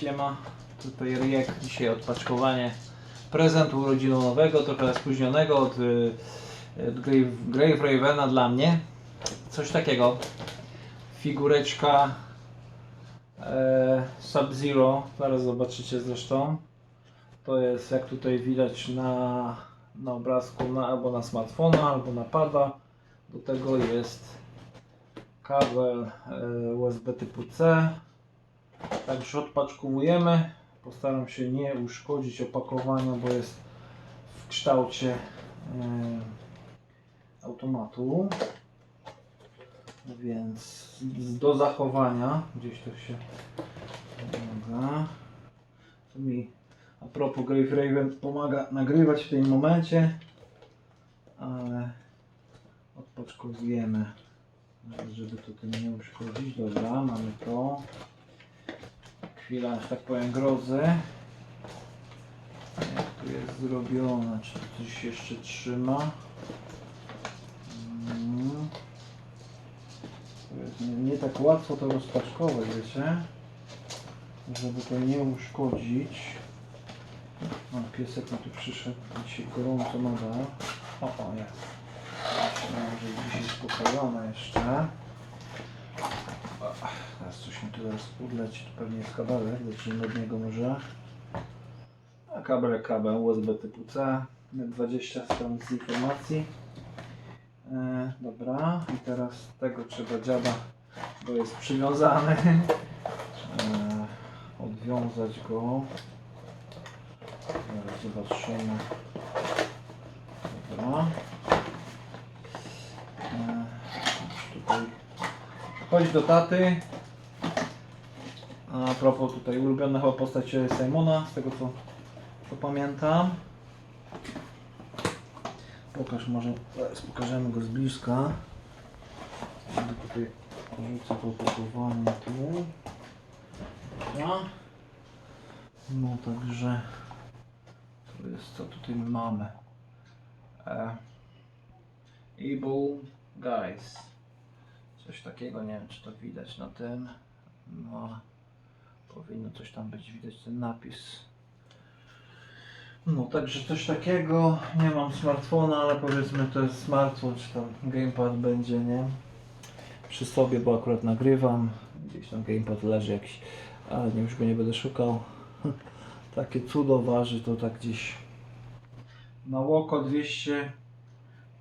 Siema, tutaj Riek, dzisiaj odpaczkowanie prezentu urodzinowego, trochę spóźnionego od, y, od Grave, Grave Ravena dla mnie. Coś takiego. Figureczka e, Sub-Zero, zaraz zobaczycie zresztą. To jest jak tutaj widać na, na obrazku na, albo na smartfona, albo na pada. Do tego jest kabel e, USB typu C. Także odpaczkowujemy. Postaram się nie uszkodzić opakowania, bo jest w kształcie e, automatu. Więc do zachowania gdzieś to się pomaga. To mi a propos Grave Raven pomaga nagrywać w tym momencie, ale odpoczkowujemy, żeby tutaj nie uszkodzić. Dobra, mamy to. Chwila, że tak powiem, grozy. Jak tu jest zrobione? Czy to coś jeszcze trzyma? Mm. Nie, nie tak łatwo to rozpaczkować, wiecie? Żeby to nie uszkodzić. No, piesek mi tu przyszedł, dzisiaj gorąco nada. O, o, jest. Myślałem, że dzisiaj spokojone jeszcze. O, Teraz coś mi tu zaraz udleci, tu pewnie jest kabelek, lecimy od niego może. A kabel kabel USB typu C, 20 stron z informacji. E, dobra, i teraz tego trzeba dziada, bo jest przywiązany. E, odwiązać go. Zaraz zobaczymy. Dobra. E, tutaj chodź do taty. A propos tutaj ulubiona chyba postać Simona, z tego co, co pamiętam. Pokaż może, zaraz pokażemy go z bliska. Będę tutaj rzucę to opakowanie tu. Dobra. No także to jest co tutaj mamy. E, Evil Guys. Coś takiego, nie wiem czy to widać na tym. No, powinno coś tam być widać ten napis. No także coś takiego. Nie mam smartfona, ale powiedzmy to jest smartfon, czy tam gamepad będzie, nie? Przy sobie, bo akurat nagrywam. Gdzieś tam gamepad leży jakiś, ale nie, już go nie będę szukał. Takie cudo waży to tak gdzieś na oko 200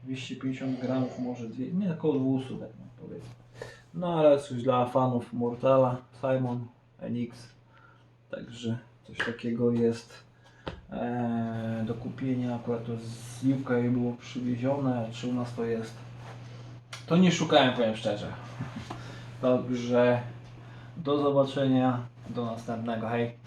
250 gramów może, nie około 200 tak no, powiedzmy. No ale coś dla fanów Mortala, Simon, NX. Także coś takiego jest e, do kupienia. Akurat to z UK było przywiezione, czy u nas to jest. To nie szukałem, powiem szczerze. Także do zobaczenia, do następnego. Hej.